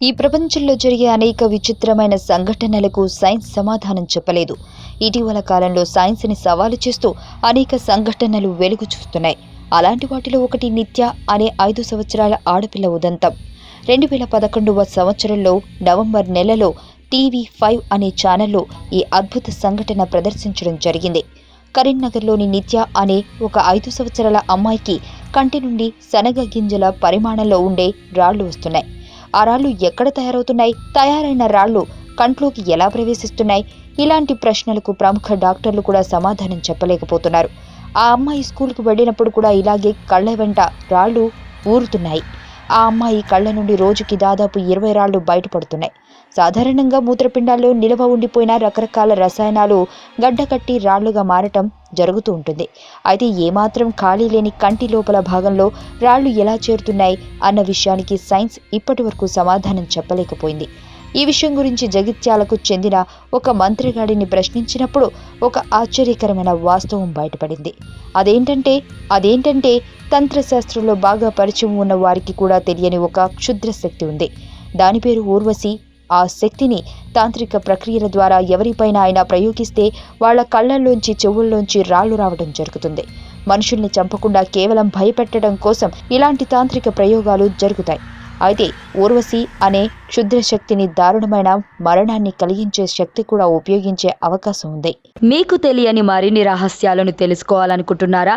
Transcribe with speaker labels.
Speaker 1: ఈ ప్రపంచంలో జరిగే అనేక విచిత్రమైన సంఘటనలకు సైన్స్ సమాధానం చెప్పలేదు. ఇటీవల కాలంలో సైన్స్ని సవాలు చేస్తూ అనేక సంఘటనలు వెలుగు చూస్తున్నాయి. అలాంటి వాటిలో ఒకటి నిత్య అనే ఐదు సంవత్సరాల ఆడపిల్ల ఉదంతం. రెండు వేల పదకొండవ సంవత్సరంలో నవంబర్ నెలలో టీవీ ఫైవ్ అనే ఛానల్లో ఈ అద్భుత సంఘటన ప్రదర్శించడం జరిగింది. కరీంనగర్లోని నిత్య అనే ఒక ఐదు సంవత్సరాల అమ్మాయికి కంటి నుండి శనగ గింజల పరిమాణంలో ఉండే రాళ్ళు వస్తున్నాయి. ఆ రాళ్ళు ఎక్కడ తయారవుతున్నాయి? తయారైన రాళ్ళు కంట్లోకి ఎలా ప్రవేశిస్తున్నాయి? ఇలాంటి ప్రశ్నలకు ప్రముఖ డాక్టర్లు కూడా సమాధానం చెప్పలేకపోతున్నారు. ఆ అమ్మాయి స్కూల్కి వెళ్ళినప్పుడు కూడా ఇలాగే కళ్ళ వెంట రాళ్ళు ఊరుతున్నాయి. ఆ అమ్మాయి కళ్ళ నుండి రోజుకి దాదాపు ఇరవై రాళ్ళు బయటపడుతున్నాయి. సాధారణంగా మూత్రపిండాల్లో నిలవ ఉండిపోయిన రకరకాల రసాయనాలు గడ్డకట్టి రాళ్ళుగా మారటం జరుగుతూ ఉంటుంది. అయితే ఏమాత్రం ఖాళీ లేని కంటి లోపల భాగంలో రాళ్ళు ఎలా చేరుతున్నాయి అన్న విషయానికి సైన్స్ ఇప్పటి వరకు సమాధానం చెప్పలేకపోయింది. ఈ విషయం గురించి జగిత్యాలకు చెందిన ఒక మంత్రిగాడిని ప్రశ్నించినప్పుడు ఒక ఆశ్చర్యకరమైన వాస్తవం బయటపడింది. అదేంటంటే అదేంటంటే తంత్రశాస్త్రంలో బాగా పరిచయం ఉన్న వారికి కూడా తెలియని ఒక క్షుద్ర శక్తి ఉంది. దాని పేరు ఊర్వశి. ఆ శక్తిని తాంత్రిక ప్రక్రియల ద్వారా ఎవరిపైన అయినా ప్రయోగిస్తే వాళ్ళ కళ్ళల్లోంచి చెవుల్లోంచి రాళ్ళు రావడం జరుగుతుంది. మనుషుల్ని చంపకుండా కేవలం భయపెట్టడం కోసం ఇలాంటి తాంత్రిక ప్రయోగాలు జరుగుతాయి. అయితే ఊర్వశి అనే క్షుద్ర శక్తిని దారుణమైన మరణాన్ని కలిగించే శక్తి కూడా ఉపయోగించే అవకాశం ఉంది.
Speaker 2: మీకు తెలియని మరిన్ని రహస్యాలను తెలుసుకోవాలనుకుంటున్నారా?